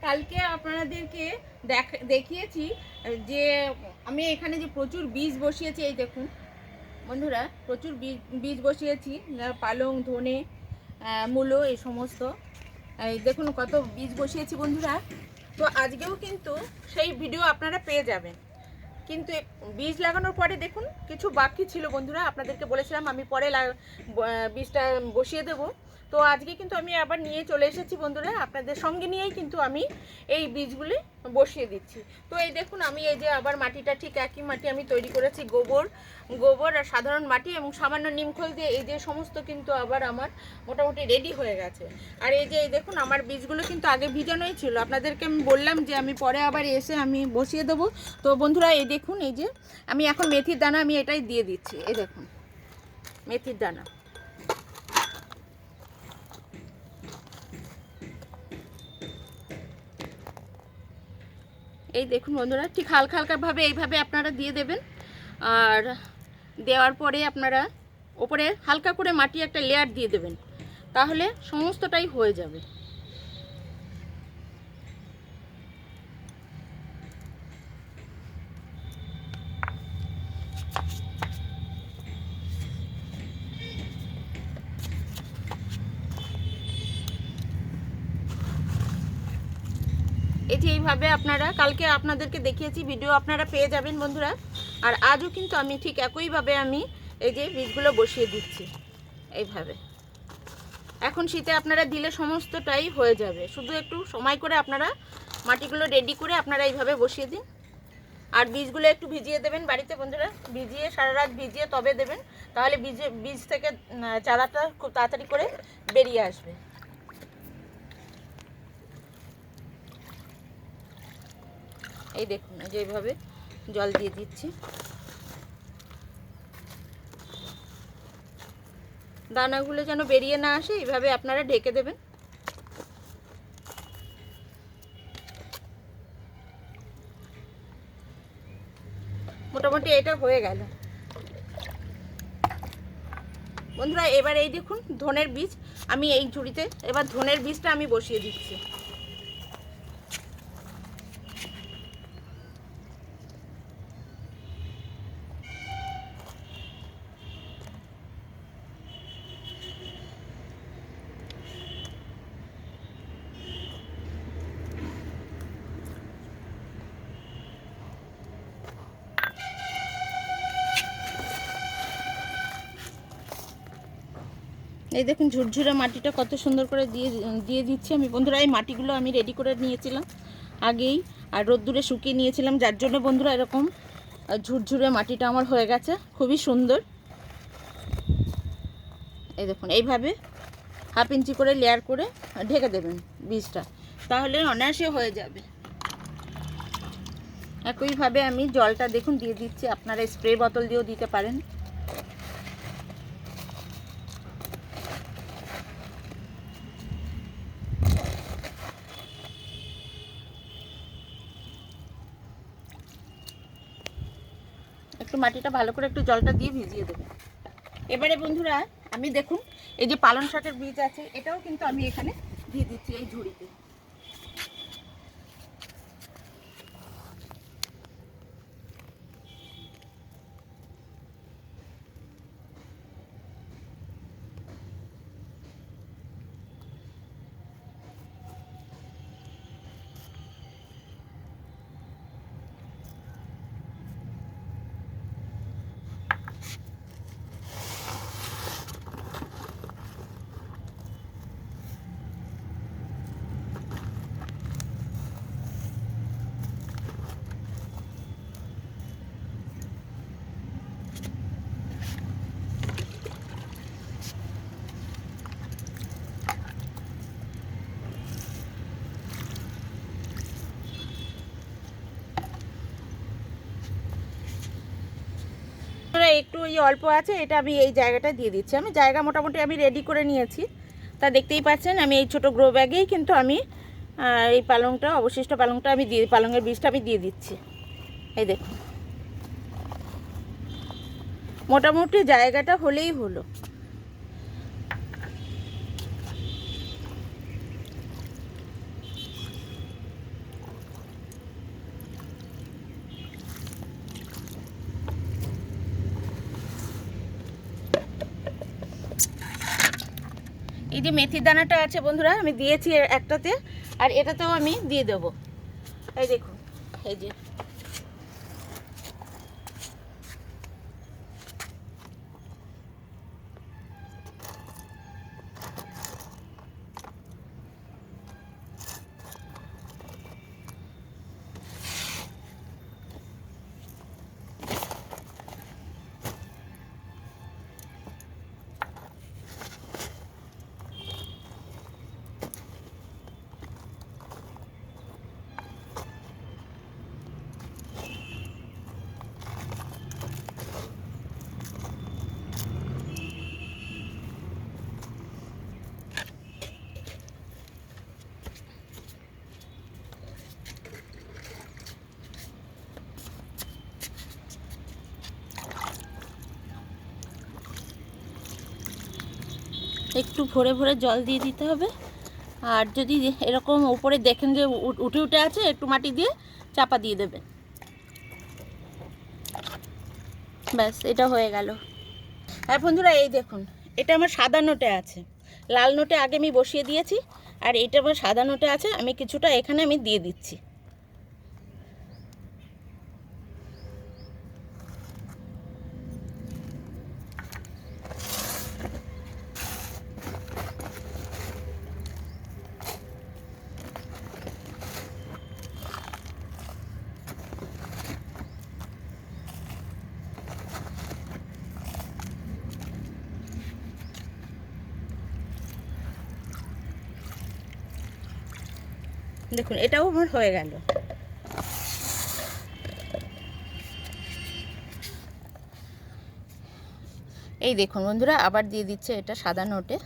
কালকে আপনাদেরকে দেখ- দেখিয়েছি যে আমি এখানে যে প্রচুর বীজ বসিয়েছি, এই দেখুন। বন্ধুরা, প্রচুর বীজ বীজ বসিয়েছি পালং, ধনে মূলো, এই সমস্ত। দেখুন কত বীজ বসিয়েছি বন্ধুরা। তো আজকেও কিন্তু সেই ভিডিও আপনারা পেয়ে যাবেন। কিন্তু বীজ লাগানোর পরে দেখুন, কিছু বাকি ছিল বন্ধুরা। আপনাদেরকে বলেছিলাম, আমি পরে বীজটা বসিয়ে দেব। তো আজকে কিন্তু আমি আবার নিয়ে চলে এসেছি বন্ধুরা, আপনাদের সঙ্গে নিয়েই কিন্তু আমি এই বীজগুলি বসিয়ে দিচ্ছি। তো এই দেখুন, আমি এই যে আবার মাটিটা ঠিক একই মাটি আমি তৈরি করেছি, গোবর গোবর আর সাধারণ মাটি এবং সামান্য নিমখোল দিয়ে এই যে সমস্ত কিন্তু আবার আমার মোটামুটি রেডি হয়ে গেছে। আর এই যে, এই দেখুন, আমার বীজগুলো কিন্তু আগে ভিজানোই ছিল। আপনাদেরকে আমি বললাম যে আমি পরে আবার এসে আমি বসিয়ে দেবো। তো বন্ধুরা, এই দেখুন, এই যে আমি এখন মেথির দানা আমি এটাই দিয়ে দিচ্ছি। এই দেখুন, মেথির দানা। এই দেখুন বন্ধুরা, ঠিক হালকা হালকাভাবে এইভাবে আপনারা দিয়ে দেবেন। আর দেওয়ার পরে আপনারা ওপরে হালকা করে মাটি একটা লেয়ার দিয়ে দেবেন। তাহলে সমস্তটাই হয়ে যাবে। যে এইভাবে আপনারা, কালকে আপনাদেরকে দেখিয়েছি, ভিডিও আপনারা পেয়ে যাবেন বন্ধুরা। আর আজও কিন্তু আমি ঠিক একইভাবে আমি এই যে বীজগুলো বসিয়ে দিচ্ছি, এইভাবে। এখন শীতে আপনারা দিলে সমস্তটাই হয়ে যাবে। শুধু একটু সময় করে আপনারা মাটিগুলো রেডি করে আপনারা এইভাবে বসিয়ে দিন। আর বীজগুলো একটু ভিজিয়ে দেবেন বাড়িতে বন্ধুরা। ভিজিয়ে, সারা রাত ভিজিয়ে তবে দেবেন। তাহলে বীজে, বীজ থেকে চারাটা খুব তাড়াতাড়ি করে বেরিয়ে আসবে। এই দেখুন, এই যে এইভাবে জল দিয়ে দিচ্ছি। দানাগুলো যেন বেরিয়ে না আসে, এইভাবে আপনারা ঢেকে দেবেন। মোটামুটি এটা হয়ে গেল। বন্ধুরা, এবার এই দেখুন, ধনের বীজ। আমি এই ঝুড়িতে, এবার ধনের বীজটা আমি বসিয়ে দিচ্ছি। এই দেখুন ঝুরঝুরে মাটিটা কত সুন্দর করে দিয়ে দিয়ে দিচ্ছি আমি। বন্ধুরা, এই মাটিগুলো আমি রেডি করে নিয়েছিলাম আগেই, আর রোদ্দুরে শুকিয়ে নিয়েছিলাম। যার জন্য বন্ধুরা এরকম ঝুরঝুরে মাটিটা আমার হয়ে গেছে। খুবই সুন্দর। এই দেখুন, এইভাবে হাফ ইঞ্চি করে লেয়ার করে ঢেকে দেবেন বীজটা। তাহলে অনায়াসে হয়ে যাবে। একইভাবে আমি জলটা দেখুন দিয়ে দিচ্ছি। আপনারা স্প্রে বোতল দিয়েও দিতে পারেন। মাটিটা ভালো করে একটু জলটা দিয়ে ভিজিয়ে দেবো। এবারে বন্ধুরা, আমি দেখুন, এই যে পালন শাকের বীজ আছে, এটাও কিন্তু আমি এখানে দিয়ে দিচ্ছি এই ঝুড়িতে বন্ধুরা, একটু ওই অল্প আছে, এটা আমি এই জায়গাটা দিয়ে দিচ্ছি। আমি জায়গা মোটামুটি আমি রেডি করে নিয়েছি। তা দেখতেই পাচ্ছেন, আমি এই ছোট গ্রো ব্যাগেই কিন্তু আমি এই পালংটা, অবশিষ্ট পালংটা আমি দিয়ে, পালংয়ের বীজটা আমি দিয়ে দিচ্ছি। এই দেখুন। মোটামুটি জায়গাটা হলেই হলো। এই যে মেথির দানাটা আছে বন্ধুরা, আমি দিয়েছি একটাতে, আর এটাতেও আমি দিয়ে দেবো। এই দেখুন, এই যে। একটু ভরে ভরে জল দিয়ে দিতে হবে। আর যদি এরকম উপরে দেখেন যে উঠে উঠে আছে, একটু মাটি দিয়ে চাপা দিয়ে দেবেন। ব্যাস, এটা হয়ে গেল। আর বন্ধুরা, এই দেখুন, এটা আমার সাদা নোটে আছে। লাল নোটে আগে আমি বসিয়ে দিয়েছি, আর এটা আমার সাদা নোটে আছে, আমি কিছুটা এখানে আমি দিয়ে দিচ্ছি। দেখুন, এটাও আমার হয়ে গেল। এই দেখুন বন্ধুরা, আবার দিয়ে দিচ্ছে এটা সাদা নোটে।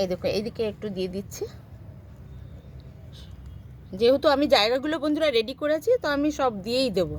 এই দেখুন, এইদিকে একটু দিয়ে দিচ্ছি। যেহেতু আমি জায়গাগুলো বন্ধুরা রেডি করেছি, তো আমি সব দিয়েই দেবো।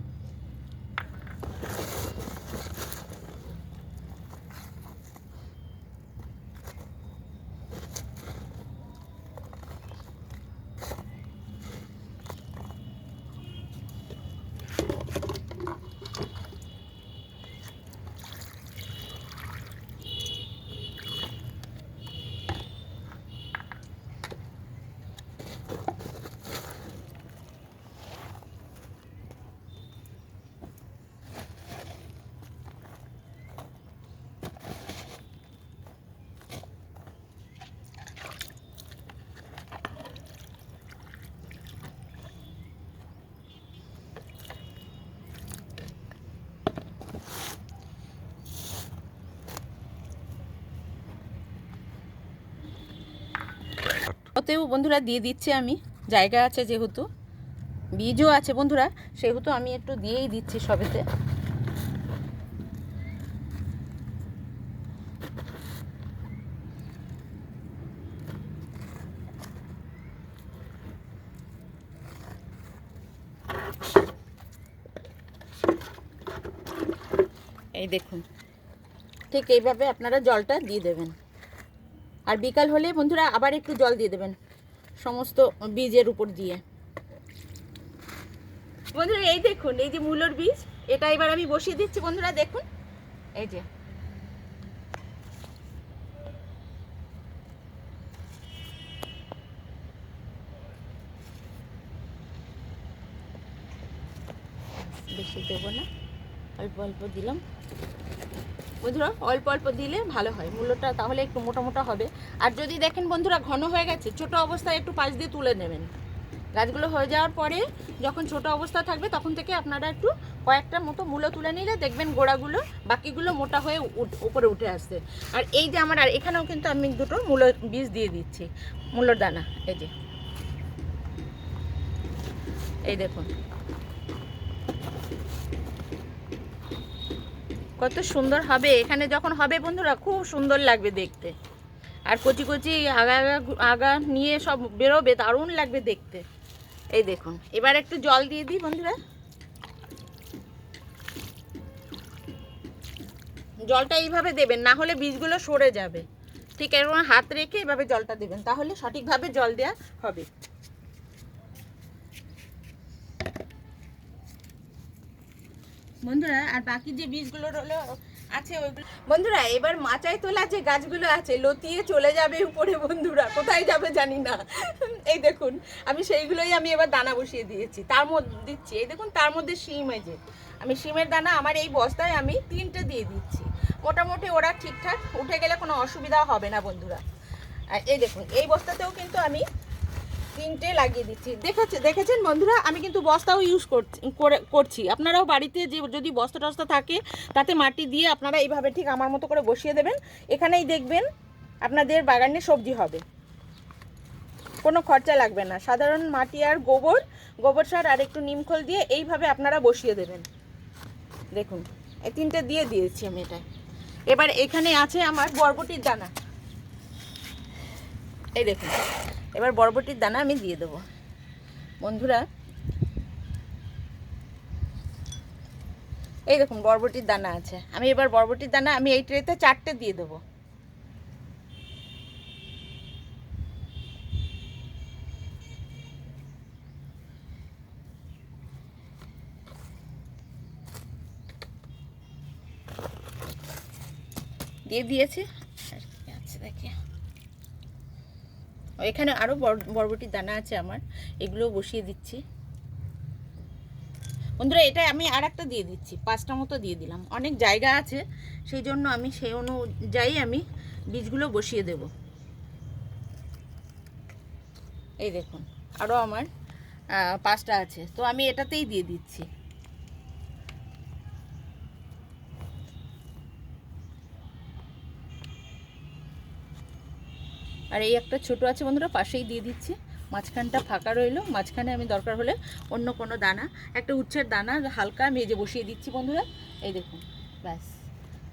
ওতেও বন্ধুরা দিয়ে দিচ্ছি আমি। জায়গা আছে যেহেতু, বীজও আছে বন্ধুরা, সেহেতু আমি একটু দিয়েই দিচ্ছি সবেতে। এই দেখুন, ঠিক এইভাবে আপনারা জলটা দিয়ে দেবেন। আর বিকাল হলে বন্ধুরা আবার একটু জল দিয়ে দেবেন। সমস্ত বীজের উপর দিয়ে। বন্ধুরা, এই দেখুন, এই যে মূলোর বীজ, এটা এবার আমি বসিয়ে দিচ্ছি, বন্ধুরা, দেখুন। এই যে। বেশি দেবো না, অল্প অল্প দিলাম। বন্ধুরা অল্প অল্প দিলে ভালো হয়, মূল্যটা তাহলে একটু মোটা মোটা হবে। আর যদি দেখেন বন্ধুরা ঘন হয়ে গেছে, ছোট অবস্থায় একটু পাশ দিয়ে তুলে নেবেন। গাছগুলো হয়ে যাওয়ার পরে যখন ছোট অবস্থা থাকবে, তখন থেকে আপনারা একটু কয়েকটা মতো মূলো তুলে নিলে দেখবেন গোড়াগুলো, বাকিগুলো মোটা হয়ে উপরে উঠে আসছে। আর এই যে আমার, আর এখানেও কিন্তু আমি দুটো মূলো বীজ দিয়ে দিচ্ছি, মূলোর দানা, এই যে। এই দেখুন। কত সুন্দর হবে। এখানে যখন হবে বন্ধুরা, খুব সুন্দর লাগবে দেখতে। আর কচি কচি আগা আগা আগা নিয়ে সব বেরোবে, দারুণ লাগবে দেখতে। এই দেখুন, এবার একটু জল দিয়ে দিই বন্ধুরা। জলটা এইভাবে দেবেন, না হলে বীজগুলো সরে যাবে। ঠিক এরকম হাত রেখে এভাবে জলটা দেবেন, তাহলে সঠিকভাবে জল দেওয়া হবে। বন্ধুরা, আর বাকি যে বীজগুলো রইল আছে ওইগুলো বন্ধুরা, এবার মাচায় তোলা যে গাছগুলো আছে, লতিয়ে চলে যাবে উপরে বন্ধুরা। কোথায় যাবে জানি না। এই দেখুন, আমি সেইগুলোই আমি এবার দানা বসিয়ে দিয়েছি। তার মধ্যে দিচ্ছি। এই দেখুন, তার মধ্যে শিম এই আমি শিমের দানা আমার এই বস্তায় আমি তিনটে দিয়ে দিচ্ছি। মোটামুটি ওরা ঠিকঠাক, উঠে গেলে কোনো অসুবিধা হবে না বন্ধুরা। এই দেখুন, এই বস্তাতেও কিন্তু আমি তিনটে লাগিয়ে দিচ্ছি। দেখেছে দেখেছেন বন্ধুরা? আমি কিন্তু বস্তাও ইউজ করছি করে- করছি। আপনারাও বাড়িতে যে যদি বস্তা টস্তা থাকে, তাতে মাটি দিয়ে আপনারা এইভাবে ঠিক আমার মতো করে বসিয়ে দেবেন। এখানেই দেখবেন আপনাদের বাগানে সবজি হবে। কোনো খরচা লাগবে না। সাধারণ মাটি আর গোবর গোবর সার আর একটু নিমখোল দিয়ে এইভাবে আপনারা বসিয়ে দেবেন। দেখুন, এই তিনটে দিয়ে দিয়েছি আমি এটা। এবার এখানে আছে আমার বরবটির দানা। এই দেখুন, এবার বরবটির দানা আমি দিয়ে দেবো। বন্ধুরা, এই দেখুন, বরবটির দানা আছে। আমি এবার বরবটির দানা, আমি এই ট্রেতে চারটে দিয়ে দেবো। দিয়ে দিয়েছি আর কি আছে দেখি ও, এখানে আরও বরবটির দানা আছে আমার এগুলো বসিয়ে দিচ্ছি। বন্ধুরা, এটা আমি আর একটা দিয়ে দিচ্ছি, পাঁচটা মতো দিয়ে দিলাম। অনেক জায়গা আছে, সেই জন্য আমি সেই অনুযায়ী আমি বীজগুলো বসিয়ে দেব। এই দেখুন আরও আমার পাঁচটা আছে। তো আমি এটাতেই দিয়ে দিচ্ছি। আর এই একটা ছোট আছে বন্ধুরা, পাশেই দিয়ে দিচ্ছি। মাঝখানটা ফাঁকা রইল, মাঝখানে আমি দরকার হলে অন্য কোনো দানা, একটা উচ্ছের দানা হালকা আমি এই যে বসিয়ে দিচ্ছি বন্ধুরা। এই দেখুন, ব্যাস।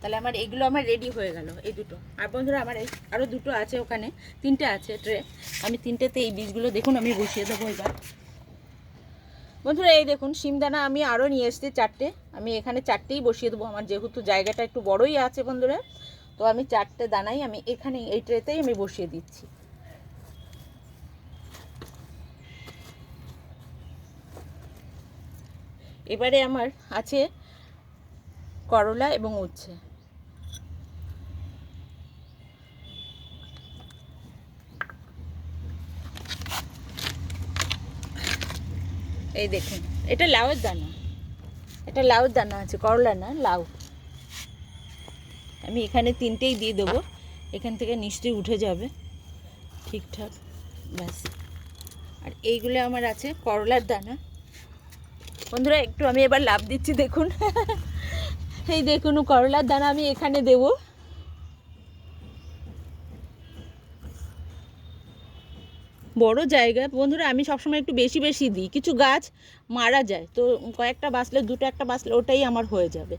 তাহলে আমার এগুলো আমার রেডি হয়ে গেল, এই দুটো। আর বন্ধুরা আমার এই আরও দুটো আছে ওখানে, তিনটে আছে ট্রে আমি তিনটেতে এই বীজগুলো দেখুন, আমি বসিয়ে দেবো এবার। বন্ধুরা, এই দেখুন সিমদানা আমি আরও নিয়ে এসেছি চারটে। আমি এখানে চারটেই বসিয়ে দেবো, আমার যেহেতু জায়গাটা একটু বড়ই আছে বন্ধুরা। তো আমি চারটে দানাই আমি এখানে এই ট্রেতেই আমি বসিয়ে দিচ্ছি। এবারে আমার আছে করলা এবং উচ্ছে। এই দেখুন, এটা লাউয়ের দানা। এটা লাউয়ের দানা আছে করলা না, লাউ। আমি এখানে তিনটেই দিয়ে দেবো। এখান থেকে নিশ্চয়ই উঠে যাবে। ঠিকঠাক, ব্যাস। আর এইগুলো আমার আছে, করলার দানা। বন্ধুরা, একটু আমি এবার লাভ দিচ্ছি, দেখুন। এই দেখুন, করলার দানা আমি এখানে দেবো। বড় জায়গা। বন্ধুরা, আমি সবসময় একটু বেশি বেশি দিই। কিছু গাছ মারা যায়, তো কয়েকটা বাঁচলে, দুটো একটা বাঁচলে ওটাই আমার হয়ে যাবে।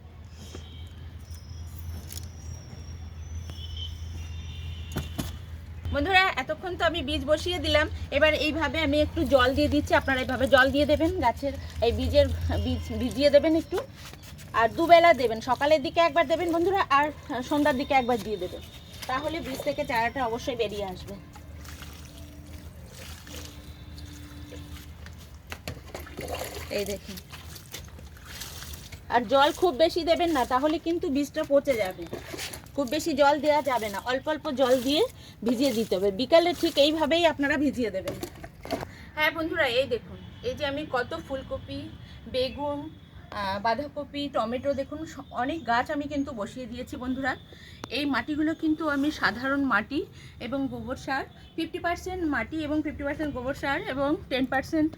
বন্ধুরা, এতক্ষণ তো আমি বীজ বসিয়ে দিলাম। এবার এইভাবে আমি একটু জল দিয়ে দিচ্ছি। আপনারা এইভাবে জল দিয়ে দেবেন, গাছের এই বীজের বীজ ভিজিয়ে দেবেন একটু। আর দুবেলা দেবেন, সকালের দিকে একবার দেবেন বন্ধুরা, আর সন্ধ্যার দিকে একবার দিয়ে দেবেন। তাহলে বীজ থেকে চারাটা অবশ্যই বেরিয়ে আসবে। এই দেখুন। আর জল খুব বেশি দেবেন না, তাহলে কিন্তু বীজটা পচে যাবে। খুব বেশি জল দেওয়া যাবে না। অল্প অল্প জল দিয়ে ভিজিয়ে দিতে হবে। বিকালে ঠিক এইভাবেই আপনারা ভিজিয়ে দেবেন। হ্যাঁ বন্ধুরা, এই দেখুন, এই যে আমি কত ফুলকপি, বেগুন বাঁধাকপি, টমেটো দেখুন অনেক গাছ আমি কিন্তু বসিয়ে দিয়েছি বন্ধুরা। এই মাটিগুলো কিন্তু আমি সাধারণ মাটি এবং গোবর সার ফিফটি পার্সেন্ট মাটি এবং ফিফটি পার্সেন্ট গোবর সার এবং টেন পার্সেন্ট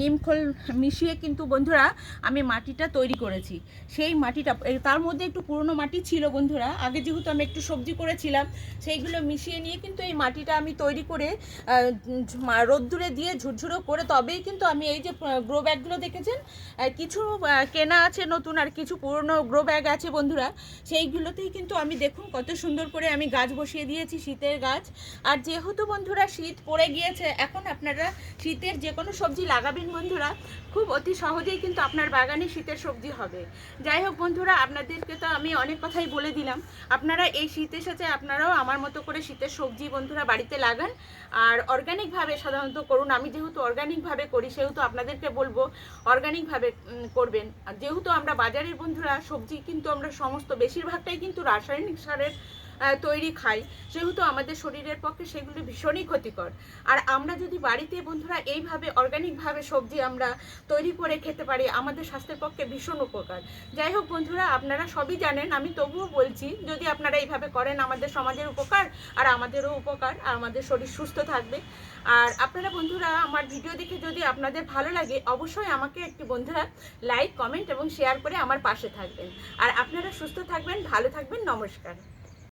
নিমখোল মিশিয়ে কিন্তু বন্ধুরা আমি মাটিটা তৈরি করেছি। সেই মাটিটা তার মধ্যে একটু পুরনো মাটি ছিল বন্ধুরা, আগে যেহেতু আমি একটু সবজি করেছিলাম, সেইগুলো মিশিয়ে নিয়ে কিন্তু এই মাটিটা আমি তৈরি করে রোদ্দুরে দিয়ে ঝুরঝুরো করে, তবেই কিন্তু আমি এই যে গ্রো ব্যাগগুলো দেখেছেন কিছু কেনা আছে নতুন আর কিছু পুরনো গ্রো ব্যাগ আছে বন্ধুরা সেইগুলোতেই কিন্তু আমি দেখুন কত সুন্দর করে আমি গাছ বসিয়ে দিয়েছি শীতের গাছ। আর যেহেতু বন্ধুরা শীত পড়ে গিয়েছে এখন আপনারা শীতের যে কোনো সবজি লাগাবেন বন্ধুরা খুব অতি সহজেই কিন্তু আপনার বাগানে শীতের সবজি হবে। যাই হোক বন্ধুরা আপনাদেরকে তো আমি অনেক কথাই বলে দিলাম। আপনারা এই শীত এসেছে আপনারাও আমার মতো করে শীতের সবজি বন্ধুরা বাড়িতে লাগান। আর অর্গানিকভাবে সাধারণত করুন আমি যেহেতু অর্গানিকভাবে করি সেহেতু আপনাদেরকে বলব অর্গানিকভাবে উম, করবেন আর যেহেতু আমরা বাজারের বন্ধুরা সবজি কিন্তু আমরা সমস্ত বেশিরভাগটাই কিন্তু রাসায়নিক সারের তৈরি খাই। সেহেতু আমাদের শরীরের পক্ষে সেগুলি ভীষণই ক্ষতিকর। আর আমরা যদি বাড়িতে বন্ধুরা এইভাবে অর্গানিকভাবে সবজি আমরা তৈরি করে খেতে পারি, আমাদের স্বাস্থ্যের পক্ষে ভীষণ উপকার। যাই হোক বন্ধুরা, আপনারা সবই জানেন, আমি তবুও বলছি, যদি আপনারা এইভাবে করেন, আমাদের সমাজের উপকার আর আমাদেরও উপকার, আর আমাদের শরীর সুস্থ থাকবে। আর আপনারা বন্ধুরা, আমার ভিডিও দেখে যদি আপনাদের ভালো লাগে, অবশ্যই আমাকে একটি বন্ধুরা লাইক কমেন্ট এবং শেয়ার করে আমার পাশে থাকবেন। আর আপনারা সুস্থ থাকবেন, ভালো থাকবেন, নমস্কার।